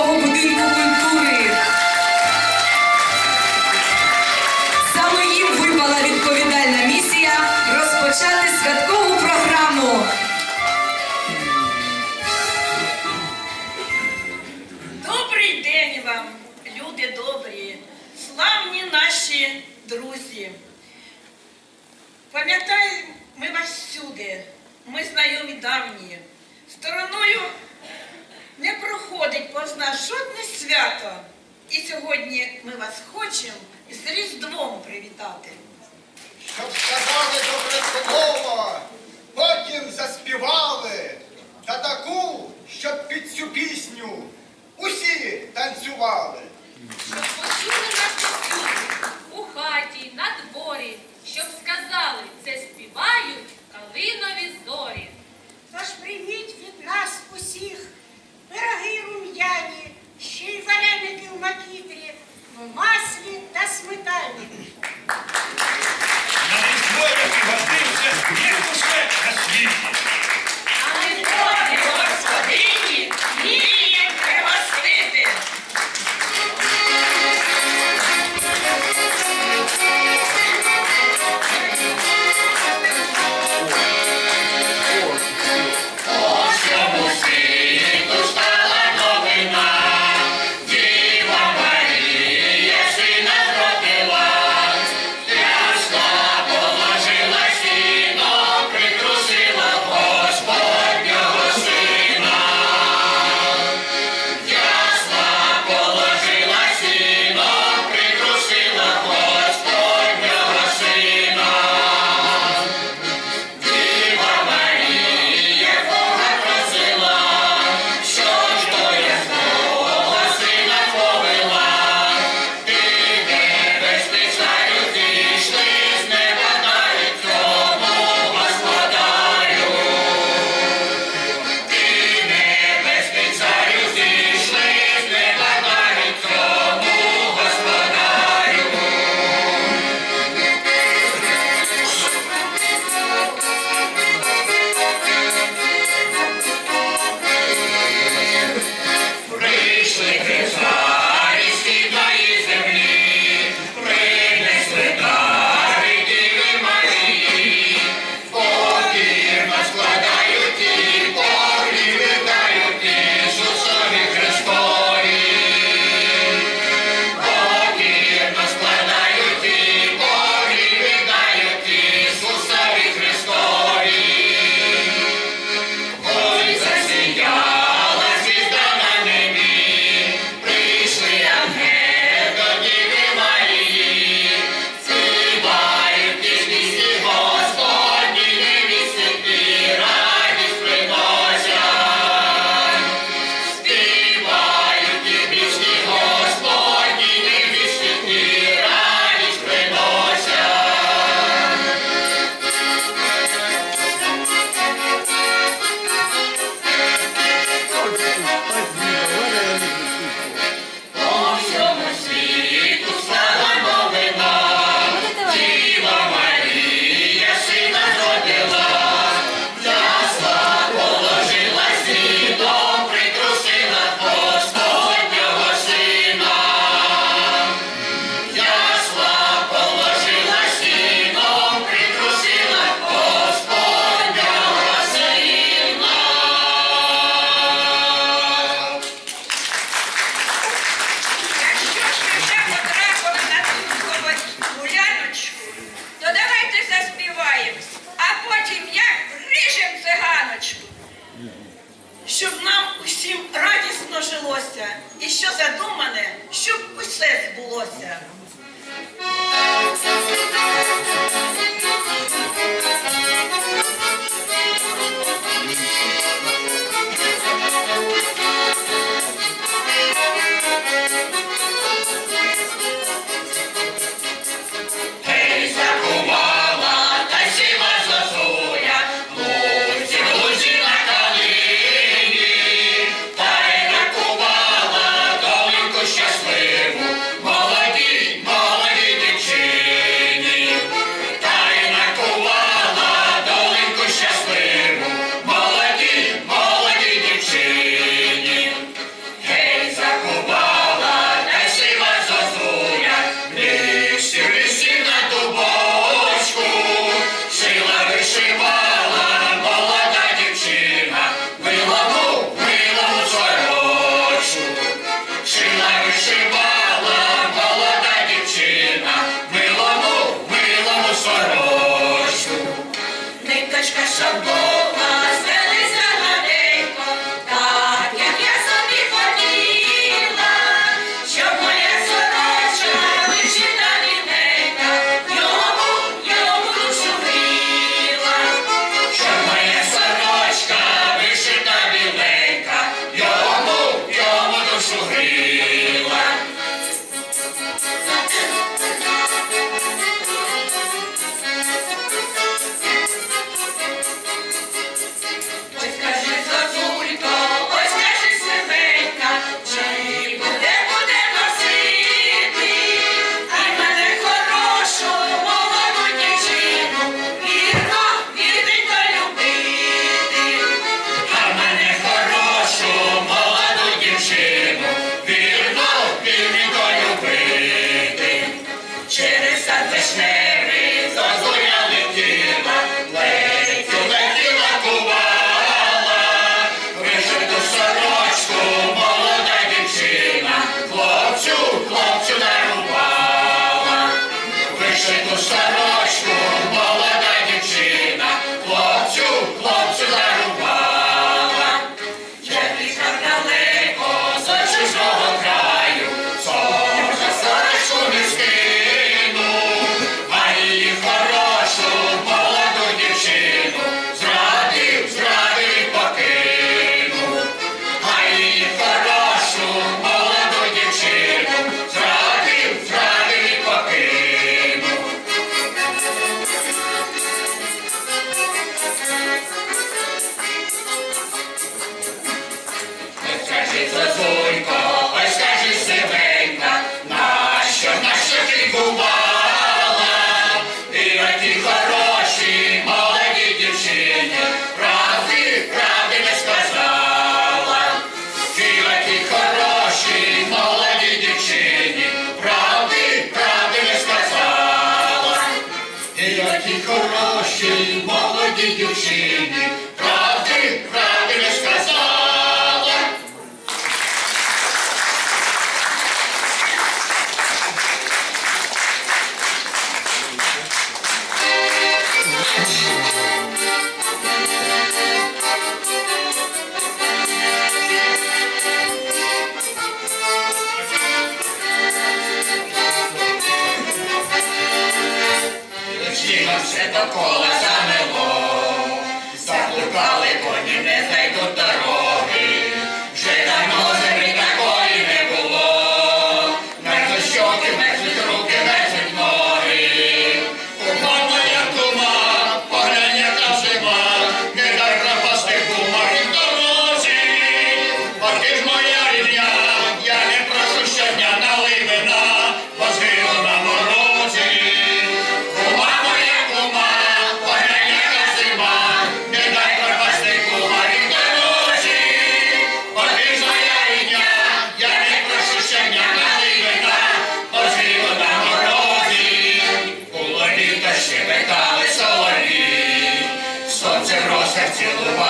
Українського будинку культури. Саме їм випала відповідальна місія розпочати святкову програму. Добрий день вам, люди добрі, славні наші друзі. Пам'ятаємо ми вас всюди, ми знайомі давні. Стороною не проходить повз нас жодне свято. І сьогодні ми вас хочемо з Різдвом і що задумане, щоб усе збулося. Czechoslovakia. Такі хороші молоді дівчини. Yeah.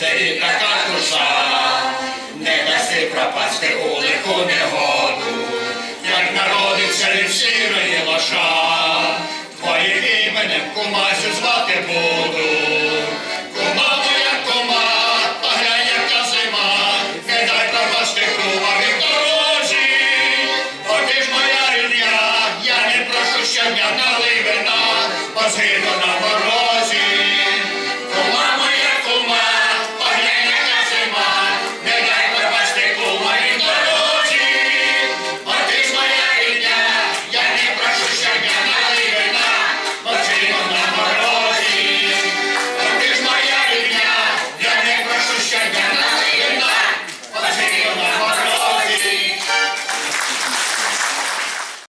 Say it.